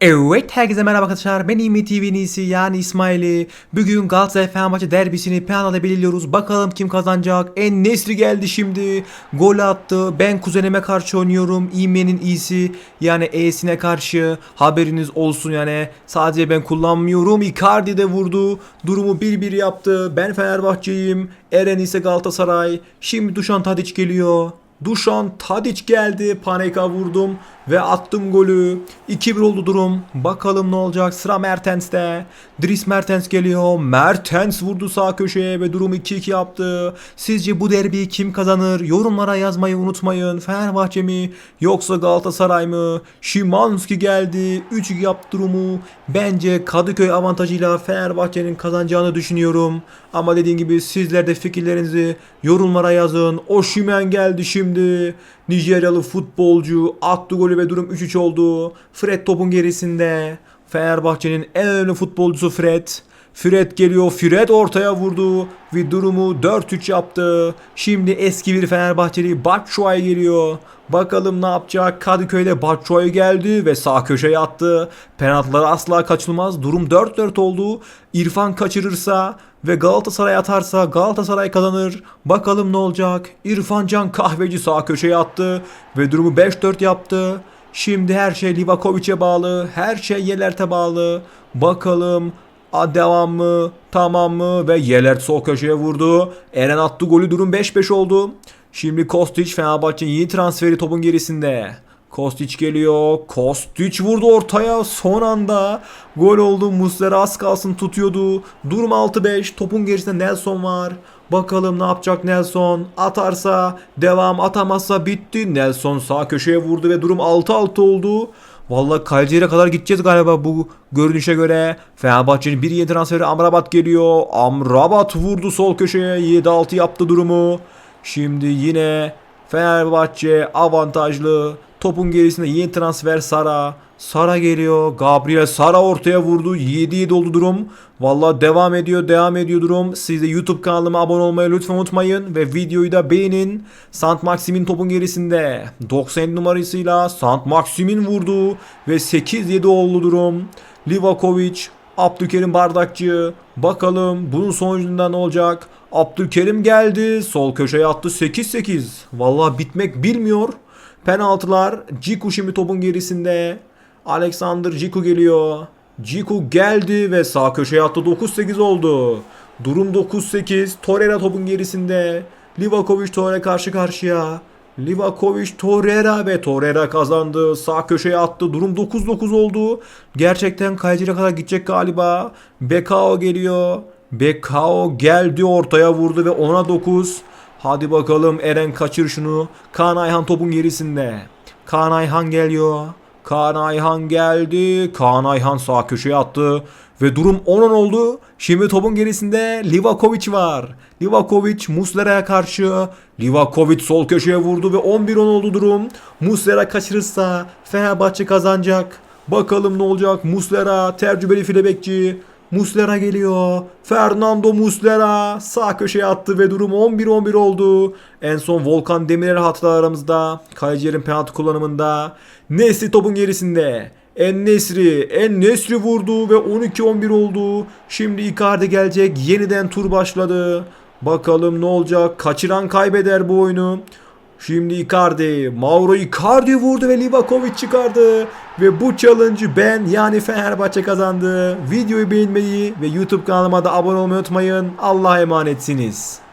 Evet herkese merhaba arkadaşlar. Ben İmi TV'nin iyisi yani İsmail'i. Bugün Galatasaray Fenerbahçe derbisini penalda belirliyoruz. Bakalım kim kazanacak? En Nesri geldi şimdi. Gol attı. Ben kuzenime karşı oynuyorum. İmi'nin iyisi yani E'sine karşı. Haberiniz olsun yani. Sadece ben kullanmıyorum. Icardi de vurdu. Durumu 1-1 yaptı. Ben Fenerbahçe'yim. Eren ise Galatasaray. Şimdi Dušan Tadić geliyor. Dušan Tadić geldi. Paneka vurdum ve attım golü. 2-1 oldu durum. Bakalım ne olacak. Sıra Mertens'te. Dries Mertens geliyor. Mertens vurdu sağ köşeye ve durum 2-2 yaptı. Sizce bu derbiyi kim kazanır? Yorumlara yazmayı unutmayın. Fenerbahçe mi yoksa Galatasaray mı? Şimanski geldi. 3-2 yaptı durumu. Bence Kadıköy avantajıyla Fenerbahçe'nin kazanacağını düşünüyorum. Ama dediğim gibi sizler de fikirlerinizi yorumlara yazın. Osimhen geldi şimdi. Nijeryalı futbolcu attı golü ve durum 3-3 oldu. Fred topun gerisinde. Fenerbahçe'nin en önemli futbolcusu Fred. Fred geliyor. Fred ortaya vurdu ve durumu 4-3 yaptı. Şimdi eski bir Fenerbahçeli Batshuayi geliyor. Bakalım ne yapacak? Kadıköy'de Batshuayi geldi ve sağ köşeye attı. Penaltılar asla kaçılmaz. Durum 4-4 oldu. İrfan kaçırırsa ve Galatasaray atarsa Galatasaray kazanır. Bakalım ne olacak? İrfan Can Kahveci sağ köşeye attı ve durumu 5-4 yaptı. Şimdi her şey Livakovic'e bağlı. Her şey Yelert'e bağlı. Bakalım A devam mı? Tamam mı? Ve Yelert sol köşeye vurdu. Eren attı golü durum 5-5 oldu. Şimdi Kostić Fenerbahçe'nin yeni transferi topun gerisinde. Kostić geliyor. Kostić vurdu ortaya. Son anda gol oldu. Muslera az kalsın tutuyordu. Durum 6-5. Topun gerisinde Nelson var. Bakalım ne yapacak Nelson. Atarsa devam atamazsa bitti. Nelson sağ köşeye vurdu ve durum 6-6 oldu. Vallahi kaleciye kadar gideceğiz galiba bu görünüşe göre. Fenerbahçe'nin bir yeni transferi Amrabat geliyor. Amrabat vurdu sol köşeye 7-6 yaptı durumu. Şimdi yine Fenerbahçe avantajlı. Topun gerisinde yeni transfer Sara. Sara geliyor. Gabriel Sara ortaya vurdu. 7-7 oldu durum. Vallahi devam ediyor, devam ediyor durum. Siz de YouTube kanalıma abone olmayı lütfen unutmayın ve videoyu da beğenin. Sant Maxim'in topun gerisinde 90 numarasıyla Sant Maxim'in vurdu ve 8-7 oldu durum. Livakovic, Abdülkerim Bardakçı. Bakalım bunun sonucunda ne olacak? Abdülkerim geldi. Sol köşeye attı 8-8. Vallahi bitmek bilmiyor. Penaltılar. Ciku şimdi topun gerisinde. Alexander Ciku geliyor. Ciku geldi ve sağ köşeye attı 9-8 oldu. Durum 9-8. Torreira topun gerisinde. Livakovic Torreira karşı karşıya. Livakovic Torreira ve Torreira kazandı. Sağ köşeye attı. Durum 9-9 oldu. Gerçekten kaleciye kadar gidecek galiba. Bekao geliyor. Bekao geldi ortaya vurdu ve 10'a 9. Hadi bakalım Eren kaçır şunu. Kaan Ayhan topun gerisinde. Kaan Ayhan geliyor. Kaan Ayhan geldi. Kaan Ayhan sağ köşeye attı. Ve durum 10 oldu. Şimdi topun gerisinde Livakovic var. Livakovic Muslera'ya karşı. Livakovic sol köşeye vurdu ve 11-10 oldu durum. Muslera kaçırırsa Fenerbahçe kazanacak. Bakalım ne olacak. Muslera tecrübeli file bekçi. Muslera geliyor. Fernando Muslera sağ köşeye attı ve durum 11-11 oldu. En son Volkan Demirel hatalarımızda. Kalecilerin penaltı kullanımında. Nesri topun gerisinde. En Nesri, En Nesri vurdu ve 12-11 oldu. Şimdi Icardi gelecek. Yeniden tur başladı. Bakalım ne olacak? Kaçıran kaybeder bu oyunu. Şimdi Icardi, Mauro Icardi vurdu ve Livakovic çıkardı. Ve bu challenge'ı ben yani Fenerbahçe kazandı. Videoyu beğenmeyi ve YouTube kanalıma da abone olmayı unutmayın. Allah'a emanetsiniz.